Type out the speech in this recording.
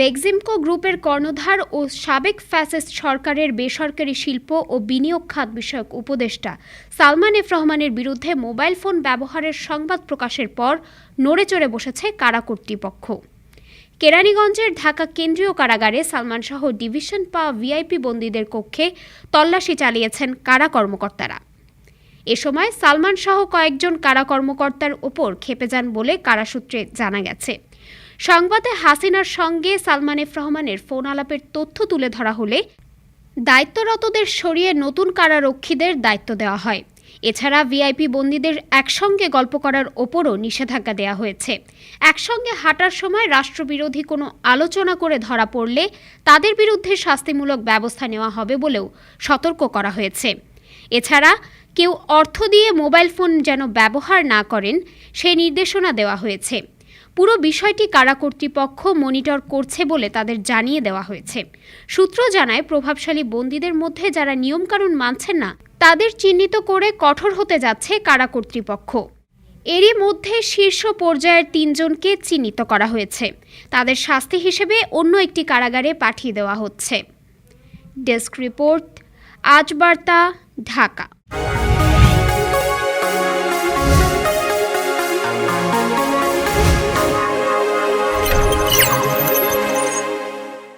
বেক্সিমকো গ্রুপের কর্ণধার ও সাবেক ফ্যাসিস্ট সরকারের বেসরকারি শিল্প ও বিনিয়োগ খাত বিষয়ক উপদেষ্টা সালমান এফ রহমানের বিরুদ্ধে মোবাইল ফোন ব্যবহারের সংবাদ প্রকাশের পর নড়েচড়ে বসেছে কারা কর্তৃপক্ষ। কেরানীগঞ্জের ঢাকা কেন্দ্রীয় কারাগারে সালমান সহ ডিভিশন পাওয়া ভিআইপি বন্দীদের কক্ষে তল্লাশি চালিয়েছেন কারা কর্মকর্তারা। এ সময় সালমান সহ কয়েকজন কারা কর্মকর্তার ওপর খেপে যান বলে কারাসূত্রে জানা গেছে। সংবাদে হাসিনার সঙ্গে সালমান এফ রহমানের ফোন আলাপের তথ্য তুলে ধরা হলে দায়িত্বরতদের সরিয়ে নতুন কারারক্ষীদের দায়িত্ব দেওয়া হয়। এছাড়া ভিআইপি বন্দীদের একসঙ্গে গল্প করার ওপরও নিষেধাজ্ঞা দেওয়া হয়েছে। একসঙ্গে হাঁটার সময় রাষ্ট্রবিরোধী কোনো আলোচনা করে ধরা পড়লে তাদের বিরুদ্ধে শাস্তিমূলক ব্যবস্থা নেওয়া হবে বলেও সতর্ক করা হয়েছে। এছাড়া কেউ অর্থ দিয়ে মোবাইল ফোন যেন ব্যবহার না করেন, সেই নির্দেশনা দেওয়া হয়েছে। পুরো বিষয়টি কারা কর্তৃপক্ষ মনিটর করছে বলে তাদের জানিয়ে দেওয়া হয়েছে। সূত্র জানায়, প্রভাবশালী বন্দীদের মধ্যে যারা নিয়মকানুন মানছেন না, তাদের চিহ্নিত করে কঠোর হতে যাচ্ছে কারা কর্তৃপক্ষ। এরই মধ্যে শীর্ষ পর্যায়ের তিনজনকে চিহ্নিত করা হয়েছে। তাদের শাস্তি হিসেবে অন্য একটি কারাগারে পাঠিয়ে দেওয়া হচ্ছে। ডেস্ক রিপোর্ট, আজ বার্তা, ঢাকা।